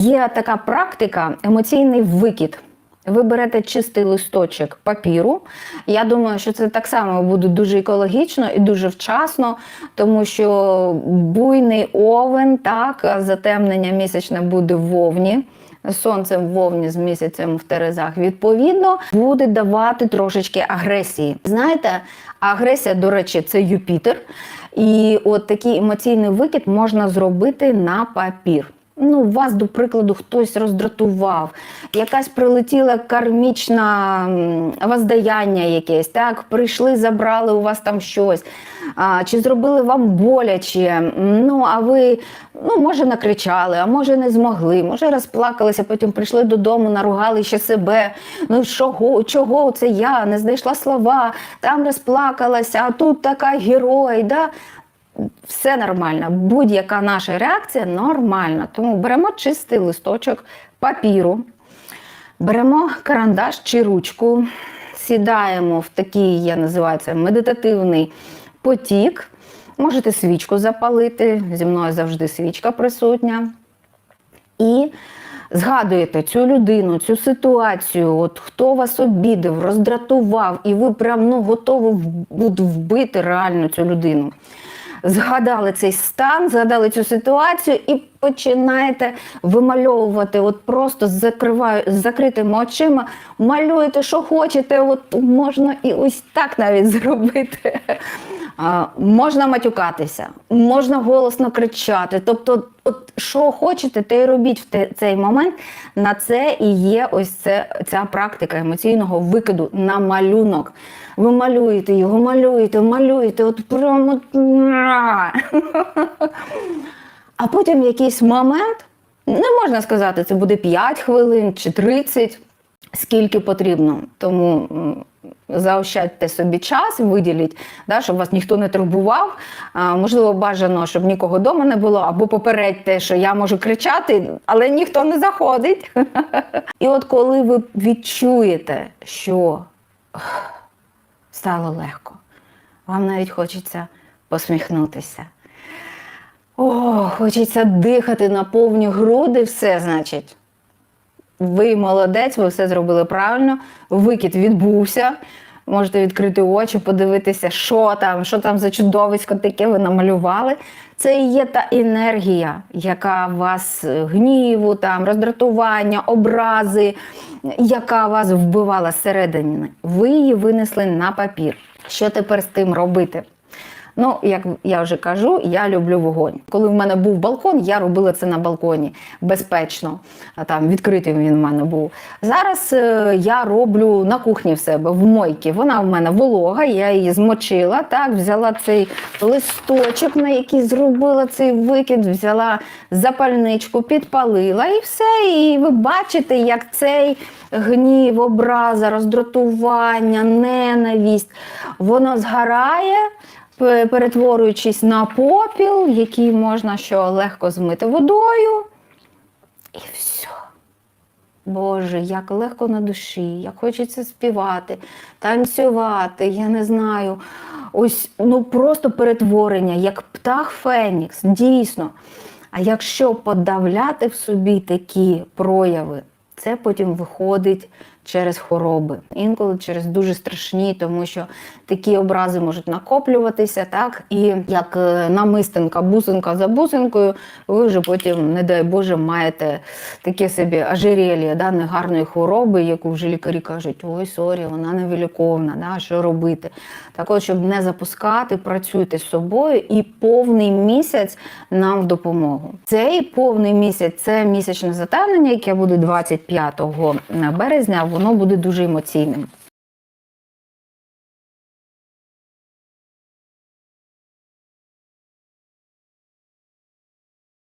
Є така практика емоційний викид. Ви берете чистий листочок папіру. Я думаю, що це так само буде дуже екологічно і дуже вчасно, тому що буйний овен, так, затемнення місячне буде в вовні. Сонцем вовні з місяцем в Терезах, відповідно, буде давати трошечки агресії. Знаєте, агресія, до речі, це Юпітер. І от такий емоційний викид можна зробити на папір. Ну, вас, до прикладу, хтось роздратував, якась прилетіла кармічна воздаяння якесь, так, прийшли, забрали у вас там щось, а, чи зробили вам боляче, ну, а ви, ну, може, накричали, а може, не змогли, може, розплакалися, потім прийшли додому, наругали ще себе, ну, чого, чого це я, не знайшла слова, там розплакалася, а тут така герой, да? Все нормально. Будь-яка наша реакція нормальна. Тому беремо чистий листочок папіру, беремо карандаш чи ручку, сідаємо в такий, я називаю це медитативний потік. Можете свічку запалити, зі мною завжди свічка присутня. І згадуєте цю людину, цю ситуацію, от хто вас обідав, роздратував, і ви прям ну, готові вбити реально цю людину. Згадали цей стан, згадали цю ситуацію і починаєте вимальовувати, от просто закриваю, закритими очима, малюєте, що хочете, от можна і ось так навіть зробити. Можна матюкатися, можна голосно кричати. Тобто, от що хочете, те й робіть в цей момент. На це і є ось це, ця практика емоційного викиду на малюнок. Ви малюєте його, малюєте, малюєте, от прямо. А потім якийсь момент, не можна сказати, це буде 5 хвилин чи 30, скільки потрібно. Тому заощадьте собі час, виділіть, да, щоб вас ніхто не турбував. А, можливо, бажано, щоб нікого вдома не було, або попередьте, що я можу кричати, але ніхто не заходить. І от коли ви відчуєте, що стало легко, вам навіть хочеться посміхнутися. О, хочеться дихати на повні груди, все, значить. Ви молодець, ви все зробили правильно. Викид відбувся. Можете відкрити очі, подивитися, що там, що там за чудовисько таке ви намалювали. Це і є та енергія, яка вас е, гніву, там, роздратування, образи, яка вас вбивала зсередини. Ви її винесли на папір. Що тепер з тим робити? Ну, як я вже кажу, я люблю вогонь. Коли в мене був балкон, я робила це на балконі безпечно. Там відкритий він в мене був. Зараз е, я роблю на кухні в себе в мойці. Вона в мене волога, я її змочила. Так, взяла цей листочок, на який зробила цей викид, взяла запальничку, підпалила і все. І ви бачите, як цей гнів, образа, роздратування, ненависть, воно згорає перетворюючись на попіл, який можна що легко змити водою. І все. Боже, як легко на душі, як хочеться співати, танцювати, я не знаю. Ось ну просто перетворення, як птах Фенікс, дійсно. А якщо подавляти в собі такі прояви, це потім виходить через хвороби, інколи через дуже страшні, тому що такі образи можуть накоплюватися, так і як е, намистинка, бусинка за бусинкою, ви вже потім, не дай Боже, маєте таке собі ожирєлля, да, негарної хвороби, яку вже лікарі кажуть, ой, сорі, вона невиліковна, да, що робити. Так от, щоб не запускати, працюйте з собою і повний місяць нам в допомогу. Цей повний місяць це місячне затемнення, яке буде 25 березня, воно буде дуже емоційним.